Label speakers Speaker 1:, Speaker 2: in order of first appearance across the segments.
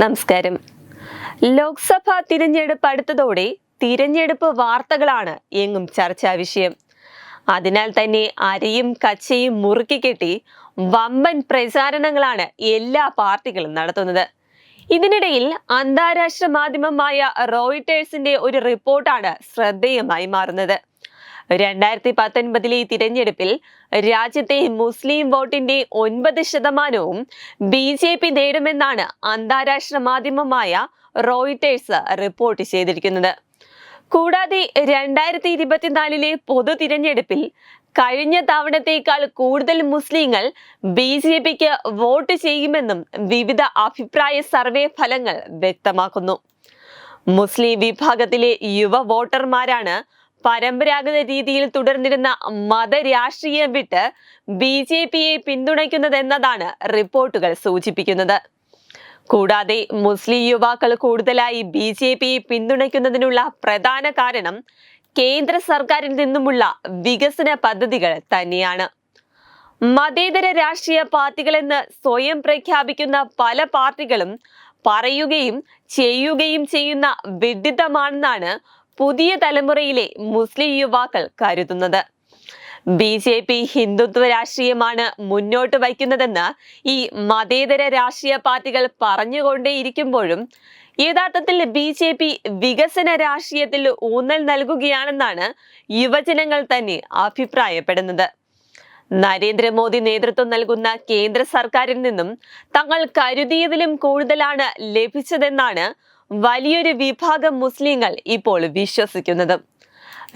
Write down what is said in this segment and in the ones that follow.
Speaker 1: നമസ്കാരം. ലോക്സഭ തിരഞ്ഞെടുപ്പ് അടുത്തതോടെ തിരഞ്ഞെടുപ്പ് വാർത്തകളാണ് എങ്ങും ചർച്ചാ വിഷയം. അതിനാൽ തന്നെ അരയും കച്ചയും മുറുക്കി കെട്ടി വമ്പൻ പ്രചാരണങ്ങളാണ് എല്ലാ പാർട്ടികളും നടത്തുന്നത്. ഇതിനിടയിൽ അന്താരാഷ്ട്ര മാധ്യമമായ റോയിട്ടേഴ്സിന്റെ ഒരു റിപ്പോർട്ടാണ് ശ്രദ്ധേയമായി മാറുന്നത്. രണ്ടായിരത്തി പത്തൊൻപതിലെ തിരഞ്ഞെടുപ്പിൽ രാജ്യത്തെ മുസ്ലിം വോട്ടിന്റെ ഒൻപത് ശതമാനവും ബി ജെ പി നേടുമെന്നാണ് അന്താരാഷ്ട്ര മാധ്യമമായ റോയിട്ടേഴ്സ് റിപ്പോർട്ട് ചെയ്തിരിക്കുന്നത്. കൂടാതെ രണ്ടായിരത്തി ഇരുപത്തിനാലിലെ പൊതു തിരഞ്ഞെടുപ്പിൽ കഴിഞ്ഞ തവണത്തേക്കാൾ കൂടുതൽ മുസ്ലിങ്ങൾ ബി ജെ പിക്ക് വോട്ട് ചെയ്യുമെന്നും വിവിധ അഭിപ്രായ സർവേ ഫലങ്ങൾ വ്യക്തമാക്കുന്നു. മുസ്ലിം വിഭാഗത്തിലെ യുവ വോട്ടർമാരാണ് പരമ്പരാഗത രീതിയിൽ തുടർന്നിരുന്ന മതരാഷ്ട്രീയം വിട്ട് ബി ജെ പിയെ പിന്തുണയ്ക്കുന്നതെന്നതാണ് റിപ്പോർട്ടുകൾ സൂചിപ്പിക്കുന്നത്. കൂടാതെ മുസ്ലിം യുവാക്കൾ കൂടുതലായി ബി ജെ പിയെ പിന്തുണയ്ക്കുന്നതിനുള്ള പ്രധാന കാരണം കേന്ദ്ര സർക്കാരിൽ നിന്നുമുള്ള വികസന പദ്ധതികൾ തന്നെയാണ്. മതേതര രാഷ്ട്രീയ പാർട്ടികളെന്ന് സ്വയം പ്രഖ്യാപിക്കുന്ന പല പാർട്ടികളും പറയുകയും ചെയ്യുകയും ചെയ്യുന്ന വിഡിതമാണെന്നാണ് പുതിയ തലമുറയിലെ മുസ്ലിം യുവാക്കൾ കരുതുന്നത്. ബി ജെ പി ഹിന്ദുത്വ രാഷ്ട്രീയമാണ് മുന്നോട്ട് വയ്ക്കുന്നതെന്ന് ഈ മതേതര രാഷ്ട്രീയ പാർട്ടികൾ പറഞ്ഞുകൊണ്ടേയിരിക്കുമ്പോഴും യഥാർത്ഥത്തിൽ ബി ജെ പി വികസന രാഷ്ട്രീയത്തിൽ ഊന്നൽ നൽകുകയാണെന്നാണ് യുവജനങ്ങൾ തന്നെ അഭിപ്രായപ്പെടുന്നത്. നരേന്ദ്രമോദി നേതൃത്വം നൽകുന്ന കേന്ദ്ര സർക്കാരിൽ നിന്നും തങ്ങൾ കരുതിയതിലും കൂടുതലാണ് ലഭിച്ചതെന്നാണ് വലിയൊരു വിഭാഗം മുസ്ലിങ്ങൾ ഇപ്പോൾ വിശ്വസിക്കുന്നത്.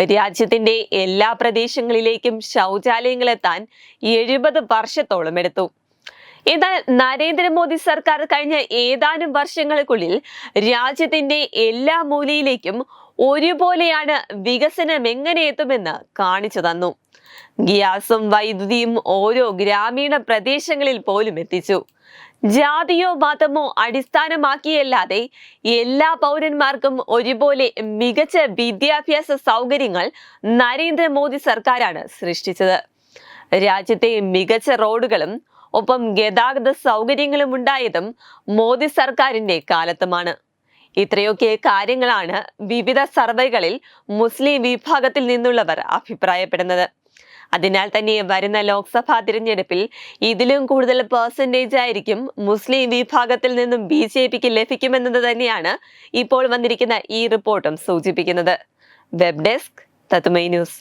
Speaker 1: രാജ്യത്തിന്റെ എല്ലാ പ്രദേശങ്ങളിലേക്കും ശൗചാലയങ്ങൾ എത്താൻ എഴുപത് വർഷത്തോളം എടുത്തു. എന്നാൽ നരേന്ദ്രമോദി സർക്കാർ കഴിഞ്ഞ ഏതാനും വർഷങ്ങൾക്കുള്ളിൽ രാജ്യത്തിന്റെ എല്ലാ മൂലയിലേക്കും ഒരുപോലെയാണ് വികസനം എങ്ങനെ എത്തുമെന്ന് കാണിച്ചു തന്നു. ഗ്യാസും വൈദ്യുതിയും ഓരോ ഗ്രാമീണ പ്രദേശങ്ങളിൽ പോലും എത്തിച്ചു. ജാതിയോ മതമോ അടിസ്ഥാനമാക്കിയല്ലാതെ എല്ലാ പൗരന്മാർക്കും ഒരുപോലെ മികച്ച വിദ്യാഭ്യാസ സൗകര്യങ്ങൾ നരേന്ദ്രമോദി സർക്കാരാണ് സൃഷ്ടിച്ചത്. രാജ്യത്തെ മികച്ച റോഡുകളും ഒപ്പം ഗതാഗത സൗകര്യങ്ങളും ഉണ്ടായതും മോദി സർക്കാരിന്റെ കാലത്തുമാണ്. ഇത്രയൊക്കെ കാര്യങ്ങളാണ് വിവിധ സർവേകളിൽ മുസ്ലിം വിഭാഗത്തിൽ നിന്നുള്ളവർ അഭിപ്രായപ്പെടുന്നത്. അതിനാൽ തന്നെ വരുന്ന ലോക്സഭാ തിരഞ്ഞെടുപ്പിൽ ഇതിലും കൂടുതൽ പെർസെന്റേജ് ആയിരിക്കും മുസ്ലിം വിഭാഗത്തിൽ നിന്നും ബി ജെ പിക്ക് ലഭിക്കുമെന്നത് തന്നെയാണ് ഇപ്പോൾ വന്നിരിക്കുന്ന ഈ റിപ്പോർട്ടും സൂചിപ്പിക്കുന്നത്. വെബ് ഡെസ്ക് തത്മൈ ന്യൂസ്.